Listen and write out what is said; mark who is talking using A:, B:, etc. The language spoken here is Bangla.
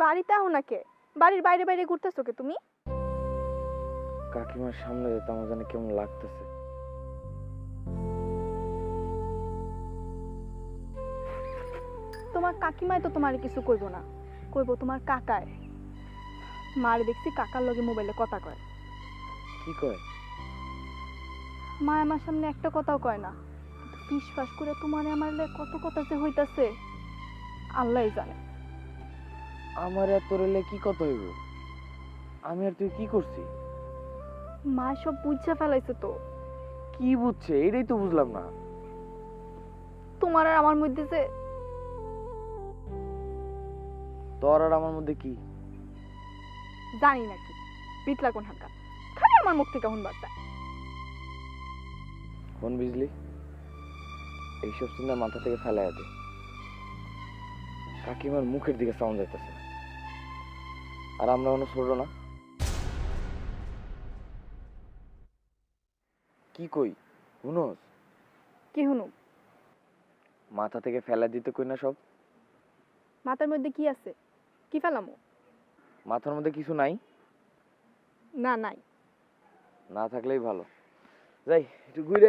A: বাড়িতে আহো না কে বাড়ির বাইরে বাইরে ঘুরতেছো কে তুমি?
B: কাকিমার সামনে যেতে আমার জানি কেমন লাগতেছে।
A: তোমার কাকিমাই তো তোমার কিছু কইব না। কইব তোমার কাকায়। মারে দেখছি কাকার লগে মোবাইলে কথা কয়।
B: কি কয়?
A: মা আমার সামনে একটা কথাও কয় না। ফিস ফাস করে তোমার আমার কত কথা যে হইতাছে। আল্লাহই জানে।
B: আমার এত রেলে কি কথা হইব? আমি আর তুই কি করছি?
A: মা সব বুঝে ফেলাইছে তো।
B: কি বুঝছে? এটাই তো বুঝলাম না।
A: তোমার আর আমার মধ্যে যে
B: তোর আর আমার মধ্যে কি?
A: জানি নাকি পিতলা কোন হাক্কা খালি আমার মুখ থেকে হন বার্তা
B: কোন বুঝলি এইসব চিন্তা মাথা থেকে ফেলাইয়া দে। কাকিমার মুখের দিকে সাউন্ড যাইতেছে। আর আমরা কোনো ছোট না। কি কই? শুনোস
A: কি হুনু
B: মাথা থেকে ফেলা দিতে কই না সব?
A: মাথার মধ্যে কি আছে? কি ফেলামো?
B: মাথার মধ্যে কিছু নাই?
A: না নাই।
B: না থাকলেই ভালো। যাই একটু ঘুরে